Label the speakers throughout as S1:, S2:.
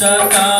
S1: Tata.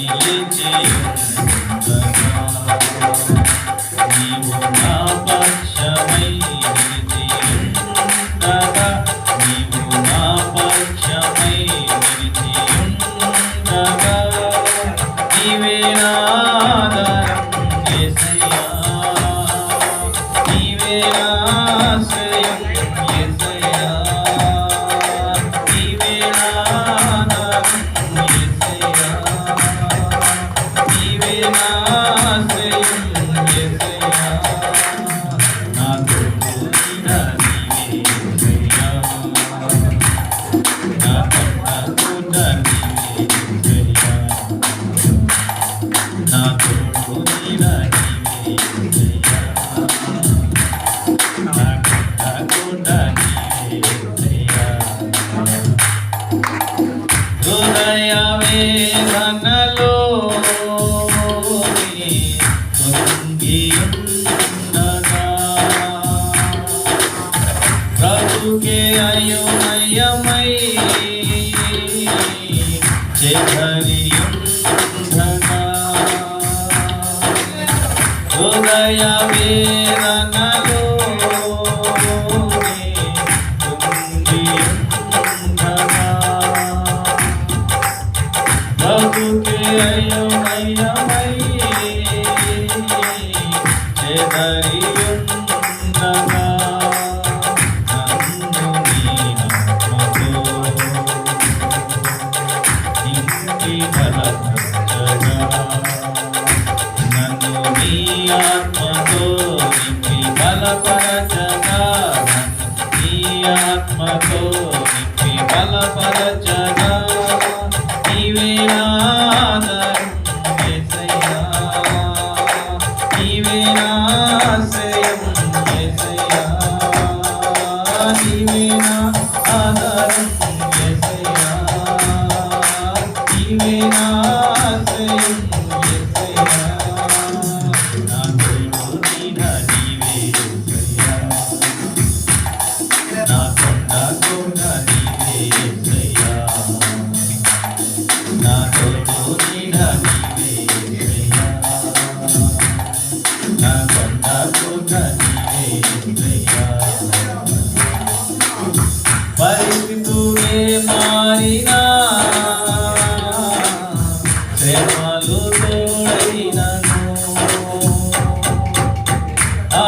S1: 你一人 హృదయ వేదన ఆత్మతో నింపి బలపరచగా నీ ఆత్మతో నింపి బలపరచగా నీవే నాదా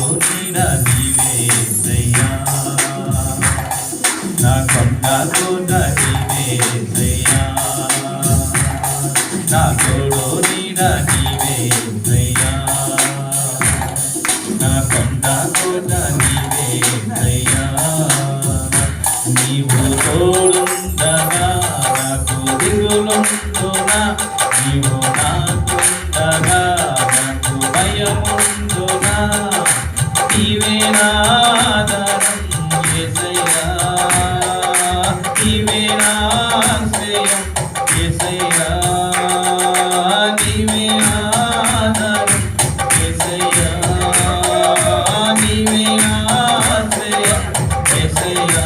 S1: తోడిన నీవేసయ్యా నా కొండ తోడ నీవేసయ్యా నా తోడోడిన నీవేసయ్యా నా కొండ తోడ నీవేసయ్యా నీవు తోడుండగా నాకు దిగులుంటున్నా నీవు ఆశ్రయం ఎసయా నీవే ఆధారం ఎసయా నీవే ఆశ్రయం ఎసయా